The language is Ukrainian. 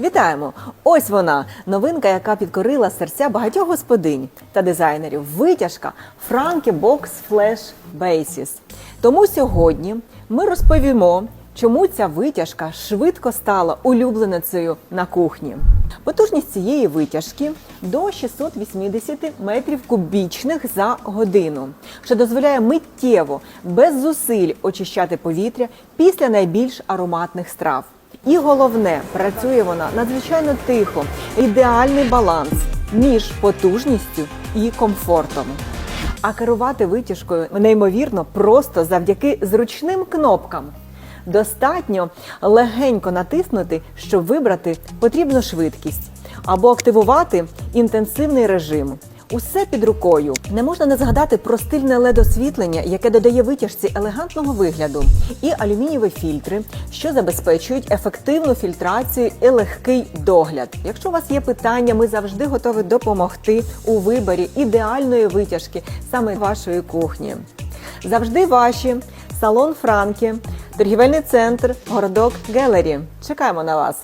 Вітаємо! Ось вона новинка, яка підкорила серця багатьох господинь та дизайнерів. Витяжка Franke Box Flash Basis. Тому сьогодні ми розповімо, чому ця витяжка швидко стала улюбленицею на кухні. Потужність цієї витяжки до 680 метрів кубічних за годину, що дозволяє миттєво, без зусиль очищати повітря після найбільш ароматних страв. І головне, працює вона надзвичайно тихо, ідеальний баланс між потужністю і комфортом. А керувати витяжкою неймовірно просто завдяки зручним кнопкам. Достатньо легенько натиснути, щоб вибрати потрібну швидкість або активувати інтенсивний режим. Усе під рукою. Не можна не згадати про стильне led освітлення, яке додає витяжці елегантного вигляду, і алюмінієві фільтри, що забезпечують ефективну фільтрацію і легкий догляд. Якщо у вас є питання, ми завжди готові допомогти у виборі ідеальної витяжки саме вашої кухні. Завжди ваші салон Франкі, торгівельний центр, городок Гелері. Чекаємо на вас.